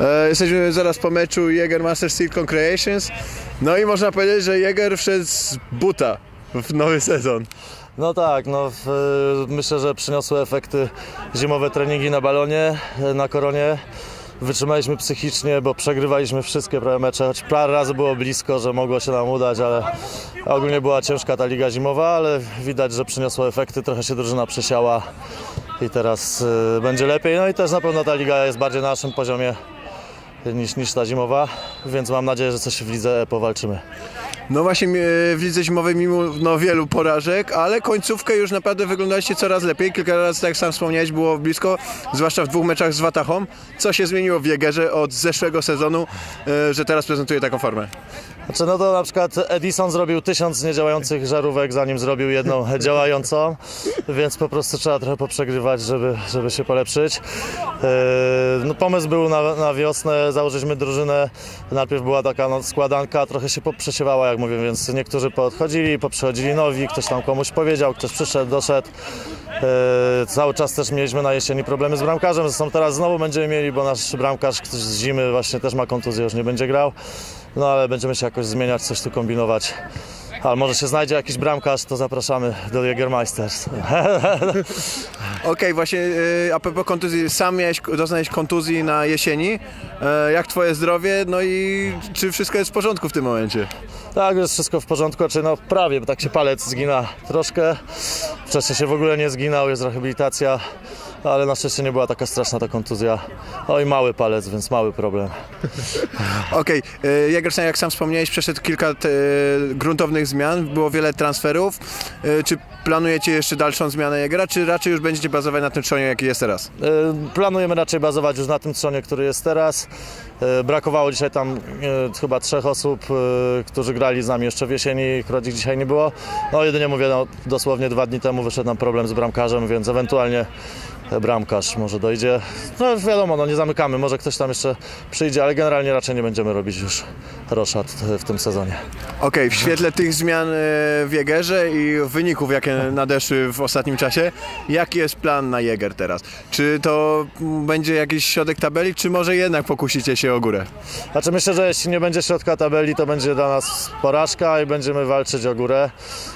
E, jesteśmy zaraz po meczu Jäger Master Steel Creations. No i można powiedzieć, że Jäger wszedł z buta w nowy sezon. No tak, no w, myślę, że przyniosły efekty zimowe treningi na balonie, e, na koronie. Wytrzymaliśmy psychicznie, bo przegrywaliśmy wszystkie prawie mecze, choć parę razy było blisko, że mogło się nam udać, ale ogólnie była ciężka ta liga zimowa, ale widać, że przyniosło efekty, trochę się drużyna przesiała i teraz y, będzie lepiej. No i też na pewno ta liga jest bardziej na naszym poziomie niż, niż ta zimowa, więc mam nadzieję, że coś w lidze powalczymy. No właśnie e, w lidze zimowej mimo no, wielu porażek, ale końcówkę już naprawdę wyglądaliście coraz lepiej. Kilka razy, tak jak sam wspomniałeś, było blisko, zwłaszcza w dwóch meczach z Watachą. Co się zmieniło w Jägerze od zeszłego sezonu, e, że teraz prezentuje taką formę? Znaczy, no to na przykład Edison zrobił tysiąc niedziałających żarówek, zanim zrobił jedną działającą, więc po prostu trzeba trochę poprzegrywać, żeby, żeby się polepszyć. Yy, No, pomysł był na, na wiosnę, założyliśmy drużynę, najpierw była taka no, składanka, trochę się poprzesiewała, jak mówię, więc niektórzy podchodzili, poprzychodzili nowi, ktoś tam komuś powiedział, ktoś przyszedł, doszedł. Yy, Cały czas też mieliśmy na jesieni problemy z bramkarzem, zresztą teraz znowu będziemy mieli, bo nasz bramkarz z zimy właśnie też ma kontuzję, już nie będzie grał. No ale będziemy się jakoś zmieniać, coś tu kombinować. Ale może się znajdzie jakiś bramkarz, to zapraszamy do Jägermeisters. Okej, właśnie e, a propos kontuzji, sam miałeś doznać kontuzji na jesieni. E, jak twoje zdrowie? No i czy wszystko jest w porządku w tym momencie? tak, jest wszystko w porządku, czy no prawie, bo tak się palec zgina troszkę. Wcześniej się w ogóle nie zginał, jest rehabilitacja, ale na szczęście nie była taka straszna ta kontuzja. I mały palec, więc mały problem. Okej, okay. Jagerstein, jak sam wspomniałeś, przeszedł kilka gruntownych zmian, było wiele transferów. E, Czy planujecie jeszcze dalszą zmianę Jagera, czy raczej już będziecie bazować na tym trzonie, jaki jest teraz? E, Planujemy raczej bazować już na tym stronie, który jest teraz. E, Brakowało dzisiaj tam e, chyba trzech osób, e, którzy grali z nami jeszcze w jesieni, których dzisiaj nie było. No jedynie mówię, no, dosłownie dwa dni temu wyszedł nam problem z bramkarzem, więc ewentualnie e, bramkarz może dojdzie. No wiadomo, no nie zamykamy, może ktoś tam jeszcze przyjdzie, ale generalnie raczej nie będziemy robić już roszad w tym sezonie. Okej, w świetle tych zmian e, w Jägerze i wyników, jakie nadeszły w ostatnim czasie, jaki jest plan na Jäger teraz? Czy to będzie jakiś środek tabeli, czy może jednak pokusicie się o górę? Znaczy myślę, że jeśli nie będzie środka tabeli, to będzie dla nas porażka i będziemy walczyć o górę.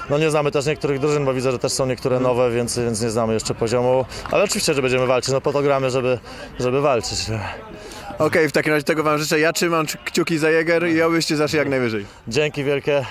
No nie znamy też niektórych drużyn, bo widzę, że też są niektóre nowe, więc, więc nie znamy jeszcze poziomu. Ale oczywiście, że będziemy walczyć. No po to gramy, żeby, żeby walczyć. Okej, w takim razie tego Wam życzę. Ja trzymam kciuki za Jäger i obyście zaszli jak najwyżej. Dzięki wielkie.